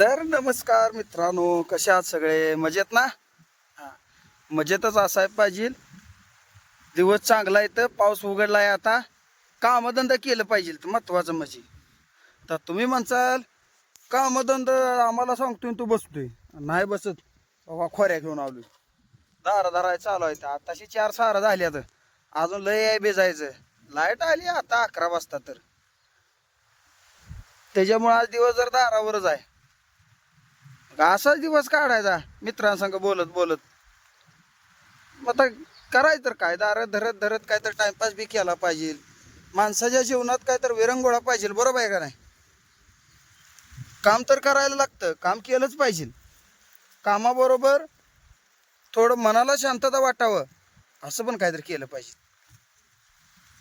तर नमस्कार मित्रांनो कसे आहात सगळे? मजेत ना? हां. मजेतच असायला पाहिजे. दिवस चांगला आहे तर पाऊस उघडला आहे आता. कामधंदा केलं पाहिजे तर महत्वाचं म्हणजे. तर तुम्ही म्हणसाल कामधंदा आम्हाला सांगतोय तू बसतोय. नाही बसत. बाबा खोऱ्या घेऊन आलो दारा दारा चालू आहे आताशी चार सारा झाल्या तर अजून लय आहे बेजायचं. लाइट आली आता अकरा वाजता तर. त्याच्यामुळे आज दिवस जर दारावरच आहे. असाच दिवस काढायचा मित्रांसंग बोलत बोलत. मग आता करायचं तर काय दार धरत धरत काय तर टाइमपास बी केला पाहिजे. माणसाच्या जीवनात काय तर विरंगोळा पाहिजे बरोबर आहे का नाही? काम तर करायला लागतं काम केलंच पाहिजे. कामाबरोबर थोडं मनाला शांतता वाटावं असं पण काहीतरी केलं पाहिजे.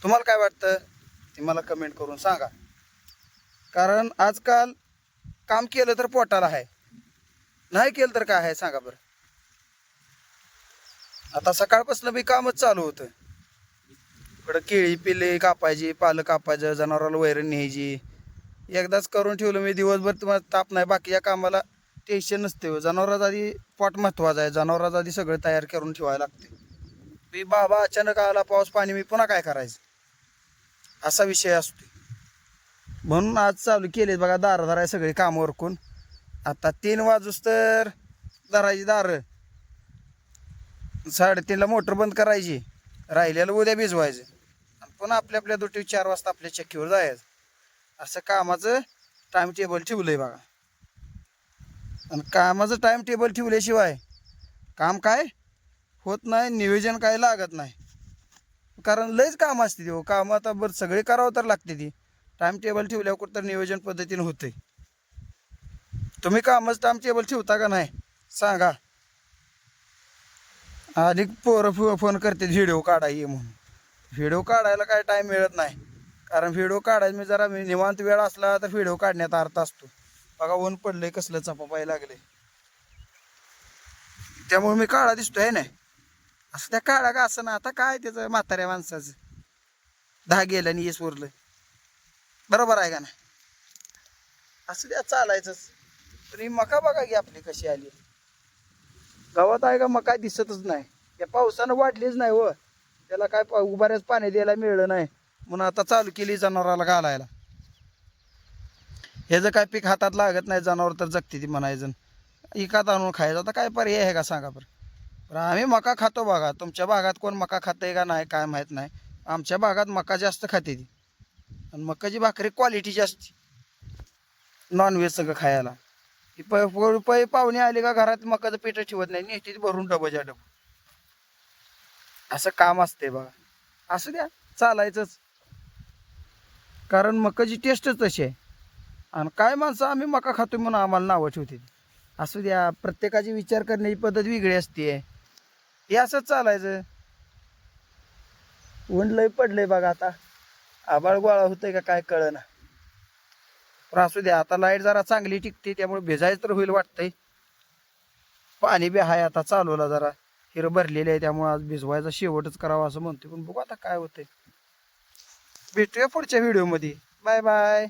तुम्हाला काय वाटतं? ते मला कमेंट करून सांगा. कारण आजकाल काम केलं तर पोटाला आहे. नाही केलं तर काय आहे? सांगा बरं. आता सकाळपासून बी कामच चालू होतं. इकडं केळी पिले कापायची पालं कापायचं जनावराला वैरण न्यायची. एकदाच करून ठेवलं मी दिवसभर तुम्हाला ताप नाही बाकीच्या कामाला टेन्शन नसते हो. जनावराचा आधी पोट महत्वाचं आहे. जनावराचा आधी सगळं तयार करून ठेवायला लागते. मी बाबा अचानक आला पाऊस पाणी मी पुन्हा काय करायचं? असा विषय असतो. म्हणून आज चालू केले बघा दार आहे सगळे कामं ओरकून आता तीन वाजूस तर धरायची दारं. साडेतीनला मोटर बंद करायची. राहिलेलं उद्या भिजवायचं. आणि पुन्हा आपल्या आपल्या दुटी चार वाजता आपल्या चक्कीवर जायचं. असं कामाचं टाईम टेबल ठेवलंय बघा. आणि कामाचं टाईम टेबल ठेवल्याशिवाय काम काय होत नाही नियोजन काय लागत नाही. कारण लयच काम असते ते हो. काम आता बरं सगळे करावं तर लागते ती. टाईम टेबल ठेवल्यावर कुठं नियोजन पद्धतीने होते तुम्ही कामच टाइम टेबल ठेवता का नाही? सांगा. अधिक पोरं फोन करते व्हिडिओ काढाय म्हणून. व्हिडिओ काढायला काय टाईम मिळत नाही. कारण व्हिडिओ काढायला मी जरा मी निवांत वेळ असला तर व्हिडिओ काढण्यात अर्थ असतो. बघा ऊन पडले कसलं चपापाय लागले त्यामुळे मी काळा दिसतोय नाही असं त्या काळा का असं ना आता काय त्याचं म्हाताऱ्या माणसाचं? दहा गेलं आणि येस उरलं बरोबर आहे का नाही? असं त्या चालायचंच. तरी मका बघा की आपली कशी आली. गावात आहे का मका दिसतच नाही. या पावसानं वाढलीच नाही व त्याला काय पा- उभाऱ्याच पाणी द्यायला मिळलं नाही. म्हणून आता चालू केली जनावराला घालायला. ह्याचं काय पीक हातात लागत नाही जनावर तर जगते ती म्हणायचं. इकात आणून खायचं. आता काय पर्याय आहे का सांगा बरं. बरं आम्ही मका खातो बघा. तुमच्या भागात कोण मका खाते का नाही काय माहीत नाही. आमच्या भागात मका जास्त खाते ती. आणि मकाची भाकरी क्वालिटीची असते नॉनव्हेज सगळं खायला. प प- पै पाहुणे आले का घरात मकाचं पेट ठेवत नाही नेहती भरून डबच्या डब असं काम असते बघा. असू द्या चालायचंच. कारण मकाची टेस्टच तशी आहे. आणि काय माणसं आम्ही मका खातो म्हणून आम्हाला नावं ठेवते असू द्या प्रत्येकाची विचार करण्याची पद्धत वेगळी असते. हे असंच चालायचं. ऊन लय पडलंय बघा आता. आबाळ गोळा होतंय का काय कळना. पण असू द्या आता लाइट जरा चांगली टिकते त्यामुळे भिजायचं तर होईल वाटतंय. पाणी बी आहे आता चालवला जरा. हिरं भरलेले आहे त्यामुळे आज भिजवायचा शेवटच करावा असं म्हणतोय. पण बघू आता काय होतंय. भेटूया पुढच्या व्हिडिओमध्ये बाय बाय